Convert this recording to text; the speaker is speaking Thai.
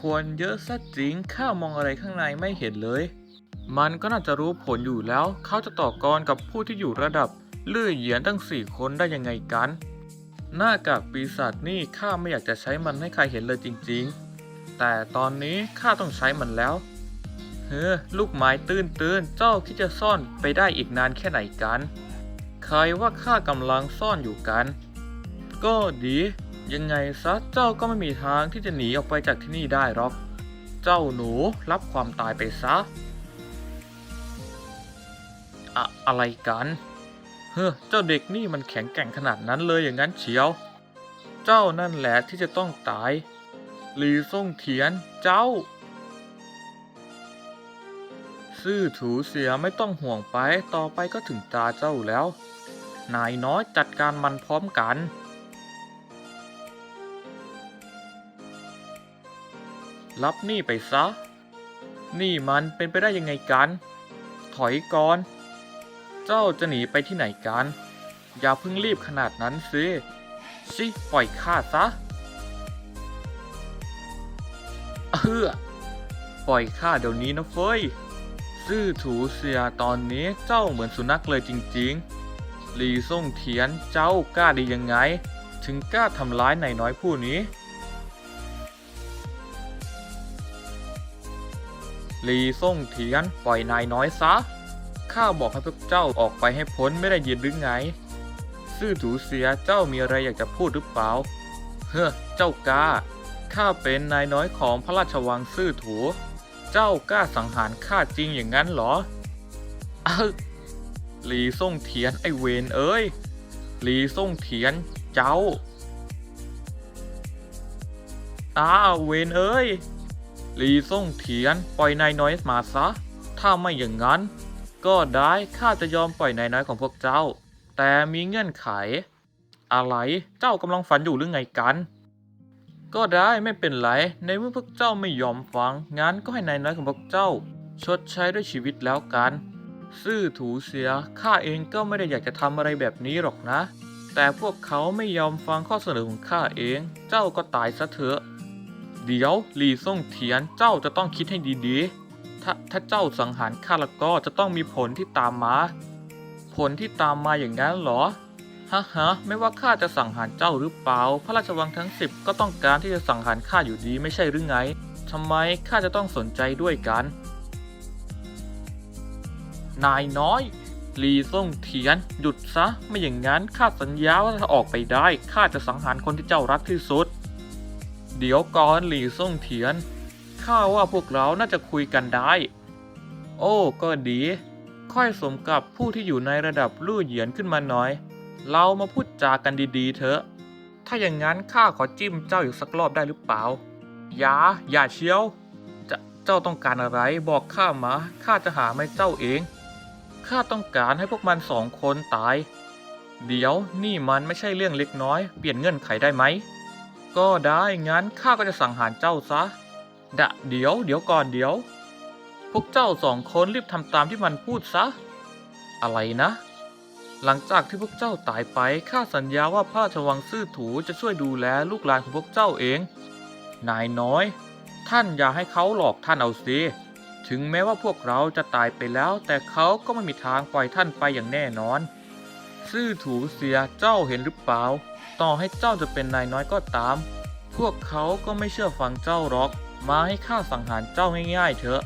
ควรเยอะซะจริงข้ามองอะไรข้างในไม่เห็นเลย มันก็น่าจะรู้ผลอยู่แล้ว เขาจะต่อกรกับผู้ที่อยู่ระดับเลื่อยเหยียนตั้งสี่คนได้ยังไงกัน หน้ากากปีศาจนี่ข้าไม่อยากจะใช้มันให้ใครเห็นเลยจริง ๆ แต่ตอนนี้ข้าต้องใช้มันแล้ว เฮ้อลูกไม้ตื้นตื้นๆเจ้าคิดจะซ่อนไปได้อีกนานแค่ไหนกัน ใครว่าข้ากำลังซ่อนอยู่กัน ก็ดี ยังไงซะเจ้าก็ไม่มีทางที่จะหนีออกไปจากที่นี่ได้หรอก เจ้าหนูรับความตายไปซะ อะอะไรกัน เฮ้อเจ้าเด็กนี่มันแข็งแกร่งขนาดนั้นเลยอย่างนั้นเชียว เจ้านั่นแหละที่จะต้องตายหลีซ่งเทียนเจ้า ซื่อถูเสียไม่ต้องห่วงไปต่อไปก็ถึงตาเจ้าแล้ว นายน้อยจัดการมันพร้อมกัน รับนี่ไปซะ นี่มันเป็นไปได้ยังไงกัน ถอยก่อน เจ้าจะหนีไปที่ไหนกัน อย่าเพิ่งรีบขนาดนั้นสิ ชิปล่อยข้าซะ เออปล่อยข้าเดี๋ยวนี้นะเฟ้ย ซื่อถูเสียตอนนี้เจ้าเหมือนสุนัขเลยจริงๆ ลีซ่งเทียนเจ้ากล้าได้ยังไง ถึงกล้าทำร้ายนายน้อยผู้นี้ ลีซ่งเทียนปล่อยนายน้อยซะ ข้าบอกให้พวกเจ้าออกไปให้พ้นไม่ได้ยินหรือไง ซื่อถูเสียเจ้ามีอะไรอยากจะพูดหรือเปล่า เฮ้อ เจ้ากล้า ข้าเป็นนายน้อยของพระราชวังซื่อถู เจ้ากล้าสังหารข้าจริงอย่างนั้นเหรอเอ้าหลีซ่งเทียนไอเวนเอ้ยหลีซ่งเทียนเจ้าอ้าเวนเอ้ย หลีซ่งเทียนปล่อยนายน้อยมาซะ ถ้าไม่อย่างนั้น ก็ได้ข้าจะยอมปล่อยนายน้อยของพวกเจ้า แต่มีเงื่อนไข อะไรเจ้ากำลังฝันอยู่หรือไงกัน ก็ได้ไม่เป็นไร ในเมื่อพวกเจ้าไม่ยอมฟัง งั้นก็ให้นายน้อยของพวกเจ้า ชดใช้ด้วยชีวิตแล้วกัน ซื่อถูเสียข้าเองก็ไม่ได้อยากจะทำอะไรแบบนี้หรอกนะ แต่พวกเขาไม่ยอมฟังข้อเสนอของข้าเอง เจ้าก็ตายซะเถอะ เดี๋ยวหลีซ่งเทียนเจ้าจะต้องคิดให้ดีๆ ถ้าถ้าเจ้าสังหารข้าแล้วก็จะต้องมีผลที่ตามมา ผลที่ตามมาอย่างนั้นเหรอฮะฮะไม่ว่าข้าจะสังหารเจ้าหรือเปล่า พระราชวังทั้งสิบก็ต้องการที่จะสังหารข้าอยู่ดีไม่ใช่หรือไงทำไมข้าจะต้องสนใจด้วยกัน นายน้อยลีซ่งเทียน หยุดซะ ไม่อย่างนั้นข้าสัญญาว่าถ้าออกไปได้ข้าจะสังหารคนที่เจ้ารักที่สุด เดี๋ยวก่อนหลี่ซ่งเทียน ข้าว่าพวกเราน่าจะคุยกันได้ โอ้ก็ดี ค่อยสมกับผู้ที่อยู่ในระดับลู่เหยียนขึ้นมาหน่อย เรามาพูดจากันดีๆ เถอะ ถ้าอย่างนั้นข้าขอจิ้มเจ้าอีกสักรอบได้หรือเปล่า อย่า อย่าเชียวจะเจ้าต้องการอะไรบอกข้ามาข้าจะหาไม่เจ้าเอง ข้าต้องการให้พวกมันสองคนตาย เดี๋ยวนี่มันไม่ใช่เรื่องเล็กน้อย เปลี่ยนเงื่อนไขได้ไหม ก็ได้งั้นข้าก็จะสังหารเจ้าซะ ดะเดี๋ยวเดี๋ยวก่อนเดี๋ยว พวกเจ้าสองคนรีบทำตามที่มันพูดซะ อะไรนะ หลังจากที่พวกเจ้าตายไปข้าสัญญาว่าพระราชวังซื่อถูจะช่วยดูแลลูกหลานของพวกเจ้าเอง นายน้อย ท่านอย่าให้เขาหลอกท่านเอาสิถึงแม้ว่าพวกเราจะตายไปแล้ว แต่เขาก็ไม่มีทางปล่อยท่านไปอย่างแน่นอน ซื่อถูเสียเจ้าเห็นหรือเปล่า ต่อให้เจ้าจะเป็นนายน้อยก็ตาม พวกเขาก็ไม่เชื่อฟังเจ้าหรอก มาให้ข้าสังหารเจ้าง่ายๆเถอะ